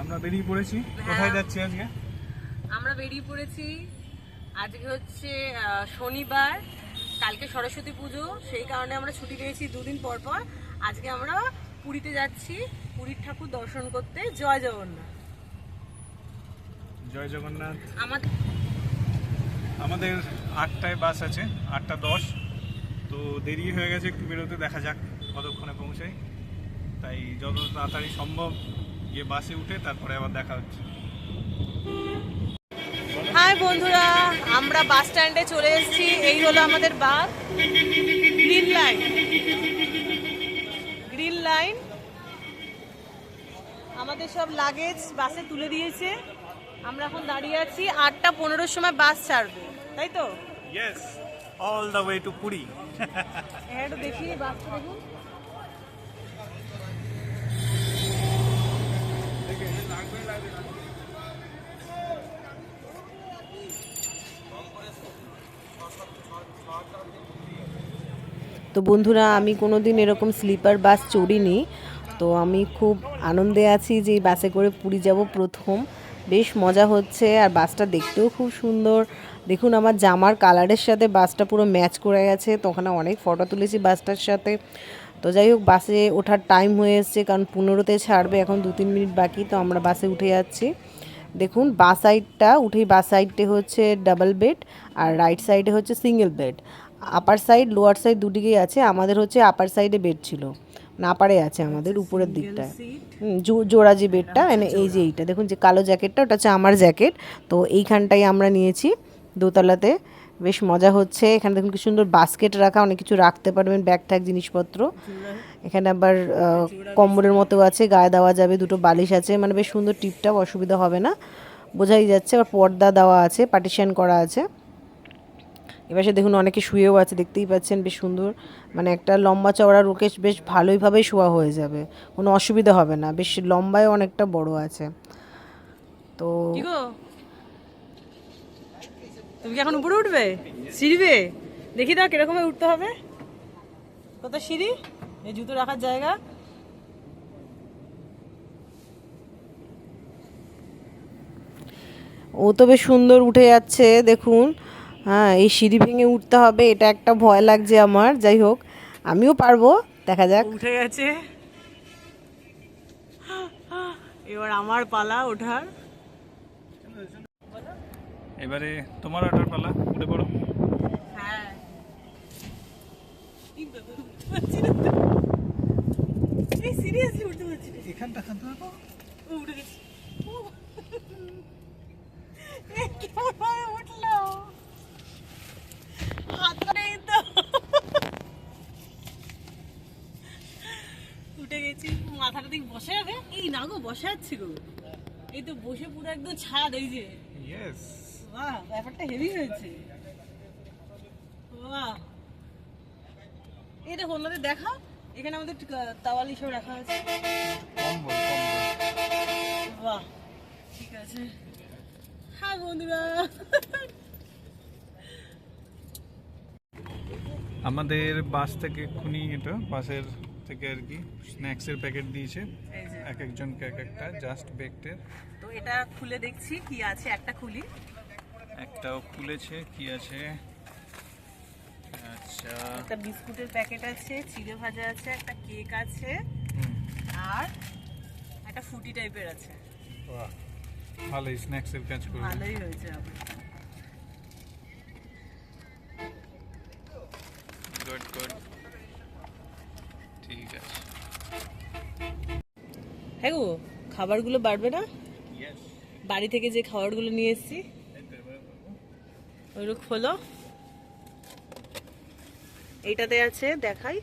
আমরা বেরিয়ে পড়েছি। কোথায় যাচ্ছি আজকে? আমরা বেরিয়ে পড়েছি। আজকে হচ্ছে শনিবার। কালকে সরস্বতী পুজো। সেই কারণে আমরা ছুটি পেয়েছি দুদিন পর পর। আজকে আমরা পুরীতে যাচ্ছি। পুরীর ঠাকুর দর্শন করতে। জয় জগন্নাথ। জয় জগন্নাথ। আমাদের আমাদের আটটায় বাস আছে। আটটা দশ। তো দেরি হয়ে গেছে একটু বেরোতে। দেখা যাক কতক্ষণে পৌঁছাই। তাই যত তাড়াতাড়ি সম্ভব গিয়ে বাসে উঠে তারপরে আবার দেখা হচ্ছে। হাই বন্ধুরা আমরা বাস স্ট্যান্ডে চলে এসেছি। এই হলো আমাদের bus. Green line. Green line. আমাদের সব লাগেজ বাসে তুলে দিয়েছে। আমরা এখন দাঁড়িয়ে আছি। আটটা পনেরোর সময় বাস ছাড়বে। তাই তো? All the way to Puri হ্যাঁ একটু দেখি বাসটা দেখুন। তো বন্ধুরা, আমি কোনো দিন এরকম স্লিপার বাস চড়িনি। তো আমি খুব আনন্দে আছি যে বাসে করে পুরী যাব প্রথম। বেশ মজা হচ্ছে আর বাসটা দেখতেও খুব সুন্দর। দেখুন, আমার জামার কালারের সাথে বাসটা পুরো ম্যাচ করে গেছে। তো ওখানে অনেক ফটো তুলেছি বাসটার সাথে। তো যাই হোক, বাসে ওঠার টাইম হয়ে এসছে, কারণ পনেরোতে ছাড়বে, এখন দু তিন মিনিট বাকি, তো আমরা বাসে উঠে যাচ্ছি। দেখুন, বা সাইডটা উঠেই বা সাইডে হচ্ছে ডাবল বেড আর রাইট সাইডে হচ্ছে single bed upper side lower side দুদিকেই আছে। আমাদের হচ্ছে আপার সাইডে বেড ছিল। না আপারে আছে আমাদের উপরের দিকটায়। জোড়া যে বেডটা মানে এই যে এইটা। দেখুন যে কালো জ্যাকেটটা ওটা হচ্ছে আমার জ্যাকেট। তো এইখানটাই আমরা নিয়েছি দোতলাতে। বেশ মজা হচ্ছে। এখানে দেখুন কি সুন্দর বাস্কেট রাখা অনেক কিছু রাখতে পারবেন ব্যাগ ট্যাগ জিনিসপত্র। এখানে আবার কম্বলের মতো আছে গায়ে দেওয়া যাবে দুটো বালিশ আছে। মানে বেশ সুন্দর টিপটাপ অসুবিধা হবে না। বোঝাই যাচ্ছে। আবার পর্দা দেওয়া আছে পার্টিশন করা আছে। এবার সে দেখুন অনেকে শুয়েও আছে দেখতেই পাচ্ছেন বেশ সুন্দর। মানে একটা লম্বা চওড়া রোকে বেশ ভালোইভাবেই শোয়া হয়ে যাবে কোনো অসুবিধা হবে না বেশ লম্বায় অনেকটা বড় আছে। তো তুমি কি এখন উপরে উঠবে? সিঁড়িবে? দেখি দাও কীরকম উঠতে হবে। কত সিঁড়ি? এই জুতো রাখার জায়গা। ও তো বেশ সুন্দর উঠে যাচ্ছে দেখুন। হ্যাঁ এই সিঁড়ি ভেঙে উঠতে হবে এটা একটা ভয় লাগছে আমার যাই হোক আমিও পারব দেখা যাক। উঠে গেছে। এবার আমার পালা ওঠার। এবারে তোমার ওঠার পালা উঠে পড়ো হ্যাঁ সিরিয়াসলি উঠতে পারছি না এখানটা ও উঠে গেছে ও। এ কেমন ভাবে উঠল হাতটা নেই তো উঠে গেছি মাথাটা দিক বসে যাবে এই না গো বসে যাচ্ছি গো। এই তো বসে পুরো একদম ছাদ এই যে। ইয়েস বাহ ব্যাপারটা হেভি হয়েছে। বাহ। এটা অন্যদের দেখা? এখানে আমাদের তাওয়াল হিসেবে রাখা আছে। বাহ ঠিক আছে। হ্যাঁ বন্ধুরা। আমাদের বাস থেকে এক্ষুনি এটা বাসের থেকে আর কি স্ন্যাক্সের প্যাকেট দিয়েছে। এক একজনকে এক একটা জাস্ট বেকটের তো এটা খুলে দেখছি কি আছে একটা খুলি। একটাও খুলেছে কি আছে? আচ্ছা। একটা বিস্কুটের প্যাকেট আছে চিড়ে ভাজা আছে একটা কেক আছে আর একটা ফুটি টাইপের আছে। বাহ ভালোই স্ন্যাক্সের কাজ করবে। ভালোই হয়েছে গুড গুড ঠিক আছে। হ্যাঁ গো খাবারগুলো বাড়বে না? বাড়ি থেকে যে খাবারগুলো নিয়ে এসেছি। ওইরকম হলো। এইটাতে আছে দেখাই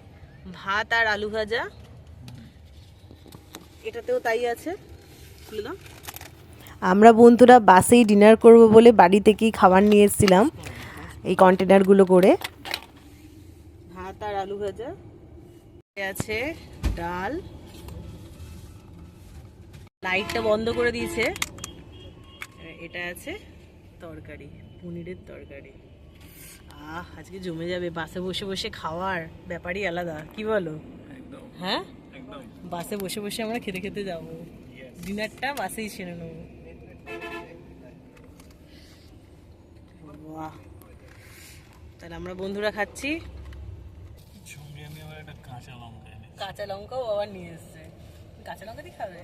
ভাত আর আলু ভাজা। এটাতেও তাই আছে। খুলে দাও। আমরা বন্ধুরা বাসেই ডিনার করব বলে বাড়ি থেকেই খাবার নিয়ে এসেছিলাম এই কন্টেনারগুলো করে। ভাত আর আলু ভাজা। আছে ডাল। লাইটটা বন্ধ করে দিয়েছে। এটা আছে তরকারি পনিরের তরকারি। আহ আজকে জমে যাবে বাসে বসে বসে খাওয়ার ব্যাপারই আলাদা কি বলো? হ্যাঁ? বাসে বসে বসে আমরা খেতে খেতে যাব। ডিনারটা বাসেই সেরে নেব। বাহ। তাহলে আমরা বন্ধুরা খাচ্ছি সঙ্গে আমি আবার একটা কাঁচা লঙ্কা এনে কাঁচা লঙ্কাও আবার নিয়ে এসছে। কাঁচা লঙ্কা দিয়ে খাবে।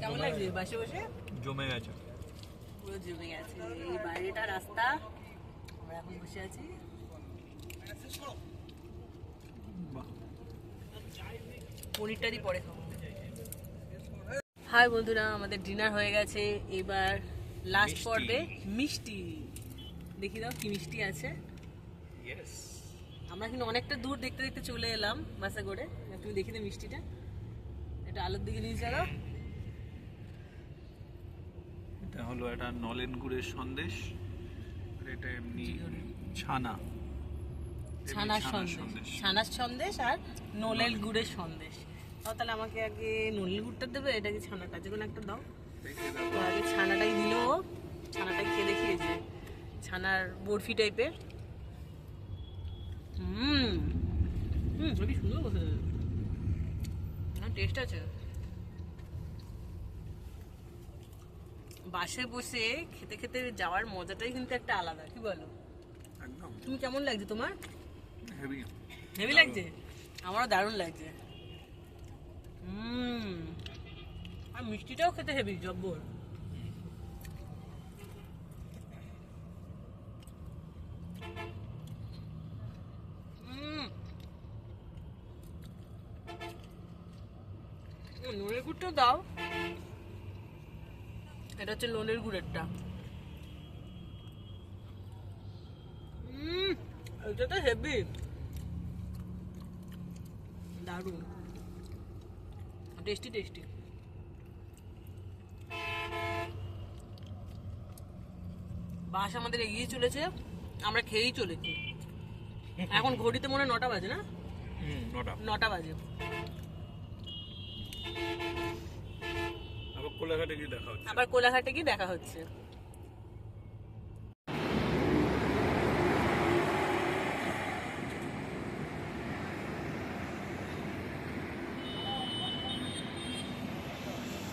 কেমন লাগছে? বাসে বসে? জমে গেছে। পুরো জমে গেছে। এই বাইরেটা রাস্তা। আমরা এখন বসে আছি। পনিরটারই পরে খাব। হাই বন্ধুরা আমাদের ডিনার হয়ে গেছে। এবার লাস্ট। পর্বে মিষ্টি। দেখি দাও কি মিষ্টি আছে। আমরা কিন্তু অনেকটা দূর দেখতে দেখতে চলে এলাম বাসে করে তুমি দেখি তো মিষ্টিটা। এটা আলোর দিকে নিয়ে চলো। এটা হলো একটা নলেন গুড়ের সন্দেশ আর এটা এমনি ছানা। ছানার সন্দেশ। ছানার সন্দেশ আর নলের গুড়ের সন্দেশ। তাও তাহলে আমাকে আগে নলের গুড়টা দেবে এটা কি ছানাটা যে কোনো একটা দাও। দেখে আগে ছানাটাই দিল ছানাটাই খেয়ে দেখিয়েছে ছানার বরফি টাইপের। হুম। হুম খুবই সুন্দর বসে টেস্ট আছে। বাসে বসে খেতে খেতে যাওয়ার মজাটাই কিন্তু একটা আলাদা কি বলো? তুমি কেমন লাগছে তোমার? হেভি হেভি লাগছে? আমারও দারুণ লাগছে। হুম। আর মিষ্টিটাও খেতে হেভি জব্বর। নুনের গুড়টাও দাও। এটা হচ্ছে লোনের গুড়েরটা। এটা তো হেভি দারুণ। টেস্টি টেস্টি বাস আমাদের এগিয়ে চলেছে আমরা খেয়েই চলেছি। এখন ঘড়িতে মনে হয় নটা বাজে না? নটা বাজে। আবার কোলাঘাটে গিয়ে দেখা হচ্ছে। আবার কোলাঘাটে গিয়ে দেখা হচ্ছে।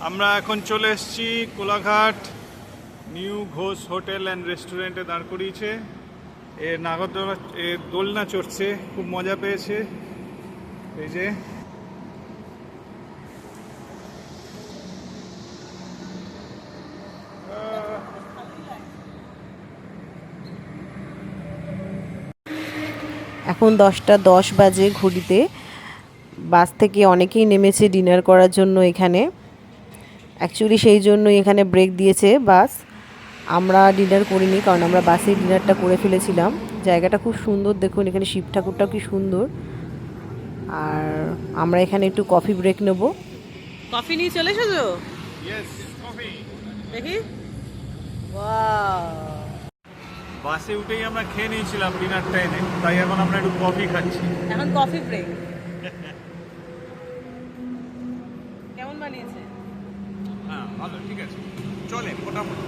আমরা এখন চলে এসেছি Kolaghat new Ghosh hotel and রেস্টুরেন্টে দাঁড় করিয়েছে। এ নাগরদোলা, এ দোলনা চড়ছে, খুব মজা পেয়েছে। এই যে। এখন দশটা দশ বাজে ঘড়িতে। বাস থেকে অনেকেই নেমেছে ডিনার করার জন্য এখানে। অ্যাকচুয়ালি সেই জন্যই এখানে ব্রেক দিয়েছে বাস আমরা ডিনার করিনি কারণ আমরা বাসে ডিনারটা করে ফেলেছিলাম। জায়গাটা খুব সুন্দর দেখুন এখানে শিব ঠাকুরটাও কি সুন্দর। আর আমরা এখানে একটু কফি ব্রেক নেব। কফি নিয়ে চলে এসেছ? দেখি। বাসে উঠেই আমরা খেয়ে নিয়েছিলাম ডিনারটা এনে তাই এখন আমরা একটু কফি খাচ্ছি। এখন কফি ব্রেক ভালো ঠিক আছে। চলে মোটামুটি।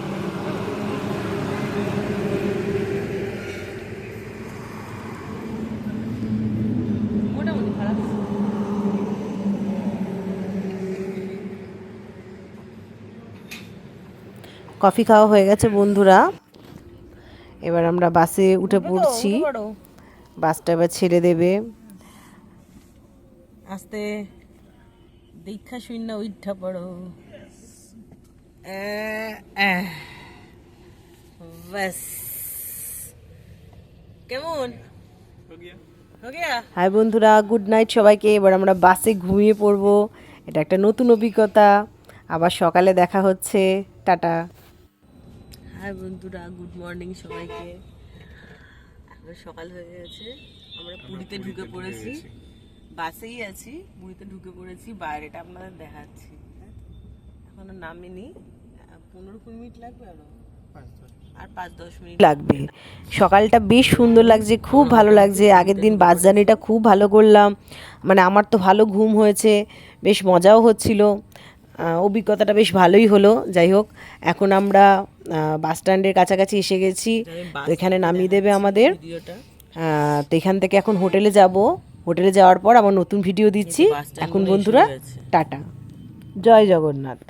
কফি খাওয়া হয়ে গেছে বন্ধুরা। এবার আমরা বাসে উঠে পড়ছি। বাসটা এবার ছেড়ে দেবে। আস্তে দীক্ষা শূন্য উঠা পড়ো। আহ। ব্যাস কেমন? হাই বন্ধুরা গুড নাইট সবাইকে। এবার আমরা বাসে ঘুমিয়ে পড়ব। এটা একটা নতুন অভিজ্ঞতা। আবার সকালে দেখা হচ্ছে। টাটা। হাই বন্ধুরা গুড মর্নিং সবাইকে। এখন সকাল হয়ে গেছে। আমরা পুরীতে ঢুকে পড়েছি। বাসেই আছি। পুরীতে ঢুকে পড়েছি। বাইরেটা আপনাদের দেখাচ্ছি। এখনও নামিনি। পনেরো কুড়ি মিনিট লাগবে আরও? আর পাঁচ দশ মিনিট লাগবে। সকালটা বেশ সুন্দর লাগছে খুব ভালো লাগছে। আগের দিন বাস জার্নিটা খুব ভালো করলাম। মানে আমার তো ভালো ঘুম হয়েছে বেশ মজাও হচ্ছিল। অভিজ্ঞতাটা বেশ ভালোই হলো। যাই হোক এখন আমরা বাস স্ট্যান্ডের কাছাকাছি এসে গেছি। তো এখানে নামিয়ে দেবে আমাদের। তো এখান থেকে এখন হোটেলে যাব। হোটেলে যাওয়ার পর আবার নতুন ভিডিও দিচ্ছি। এখন বন্ধুরা টাটা। জয় জগন্নাথ।